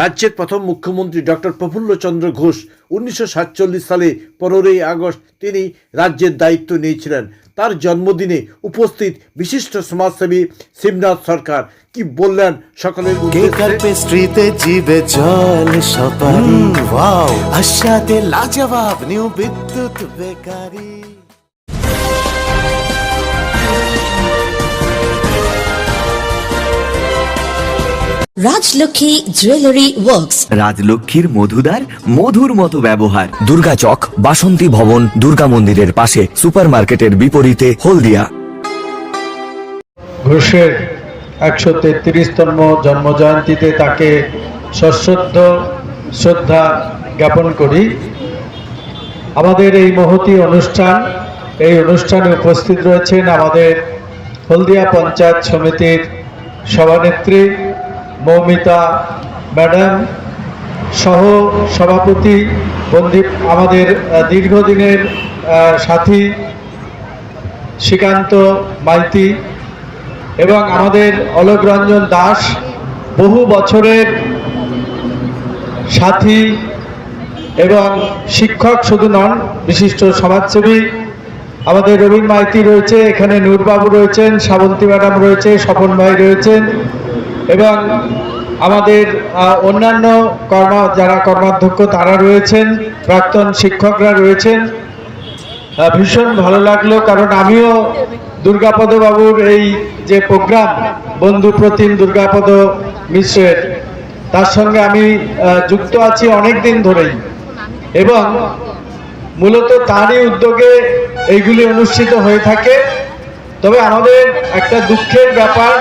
রাজ্যের প্রথম মুখ্যমন্ত্রী ডক্টর প্রফুল্লচন্দ্র ঘোষ উনিশশো সাতচল্লিশ সালে পনেরোই আগস্ট তিনি রাজ্যের দায়িত্ব নিয়েছিলেন। তার জন্মদিনে উপস্থিত বিশিষ্ট সমাজসেবী শিবনাথ সরকার কি বললেন সকলের কেক আর উদ্দেশ্যে পেস্ট্রিতে জিবে জল সপারি? ওয়াও আশাতে লাজবাব new Bidyut bakery. Rajlakshmi jewellery works রাজলক্ষ্মীর মধুদার মধুর মতো ব্যবহার। দুর্গা চক বাসন্তী ভবন দুর্গা মন্দিরের পাশে সুপারমার্কেটের বিপরীতে হলদিয়া। ঘোষের একশো তেত্রিশতম জন্মজয়ন্তীতে তাকে সশ্রদ্ধ শ্রদ্ধা জ্ঞাপন করি। আমাদের এই মহতি অনুষ্ঠান এই অনুষ্ঠানে উপস্থিত রয়েছেন আমাদের হলদিয়া পঞ্চায়েত সমিতির সভানেত্রী মৌমিতা, ম্যাডাম সহ সভাপতি বন্দি আমাদের দীর্ঘদিনের সাথী শ্রীকান্ত, মাইতি এবং আমাদের অলোক রঞ্জন দাস, বহু বছরের সাথী এবং শিক্ষক শুধু নন, বিশিষ্ট সমাজসেবী আমাদের রবীন মাইতি রয়েছে, এখানে নূরবাবু রয়েছেন, শ্রাবন্তী ম্যাডাম রয়েছে, স্বপন ভাই রয়েছেন এবং আমাদের অন্যান্য কর্ম, যারা কর্মাধ্যক্ষ, তারা রয়েছেন, প্রাক্তন শিক্ষকরা রয়েছেন। ভীষণ ভালো লাগল, কারণ আমিও দুর্গাপদ বাবুর এই যে প্রোগ্রাম, বন্ধু প্রতিম দুর্গাপদ মিশ্রের, তার সঙ্গে আমি যুক্ত আছি অনেক দিন ধরেই। এবং মূলত তারই উদ্যোগে এইগুলি অনুষ্ঠিত হয়ে থাকে। তবে আমাদের একটা দুঃখের ব্যাপার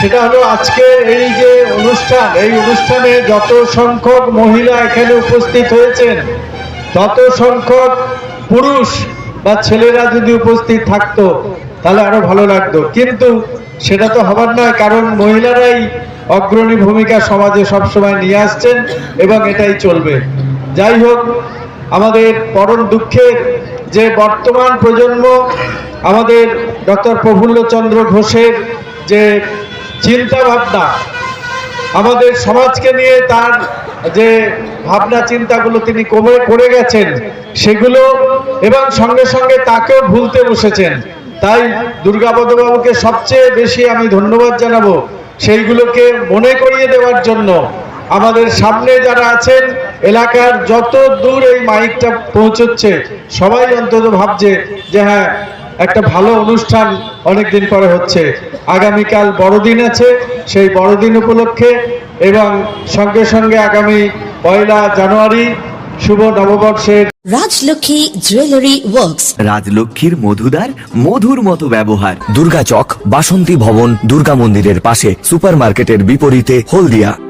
সেটা হলো আজকে এই যে অনুষ্ঠান, এই অনুষ্ঠানে যত সংখ্যক মহিলা এখানে উপস্থিত হয়েছেন, তত সংখ্যক পুরুষ বা ছেলেরা যদি উপস্থিত থাকতো, তাহলে আরও ভালো লাগতো। কিন্তু সেটা তো হবার নয়, কারণ মহিলারাই অগ্রণী ভূমিকা সমাজে সবসময় নিয়ে আসছেন এবং এটাই চলবে। যাই হোক, আমাদের পরম দুঃখের যে বর্তমান প্রজন্ম, আমাদের ডক্টর প্রফুল্লচন্দ্র ঘোষের যে চিন্তা ভাবনা আমাদের সমাজকে নিয়ে তার যে ভাবনা, চিন্তাগুলো তিনি কমে করে গেছেন, সেগুলো এবং সঙ্গে সঙ্গে তাকেও ভুলতে বসেছেন। তাই দুর্গাপদ বাবুকে সবচেয়ে বেশি আমি ধন্যবাদ জানাব সেইগুলোকে মনে করিয়ে দেওয়ার জন্য। আমাদের সামনে যারা আছেন, এলাকার যত দূর এই মাইকটা পৌঁছচ্ছে, সবাই অন্তত ভাবছে যে হ্যাঁ একটা ভালো অনুষ্ঠান অনেকদিন পরে হচ্ছে। আগামীকাল বড়দিন আছে সেই বড়দিন উপলক্ষে এবং সঙ্গে সঙ্গে আগামী পয়লা জানুয়ারি শুভ নববর্ষের রাজলক্ষ্মী জুয়েলারি ওয়ার্কস। রাজলক্ষ্মীর মধুদার মধুর মতো ব্যবহার। দুর্গা চক বাসন্তী ভবন দুর্গা মন্দিরের পাশে সুপারমার্কেটের বিপরীতে হলদিয়া।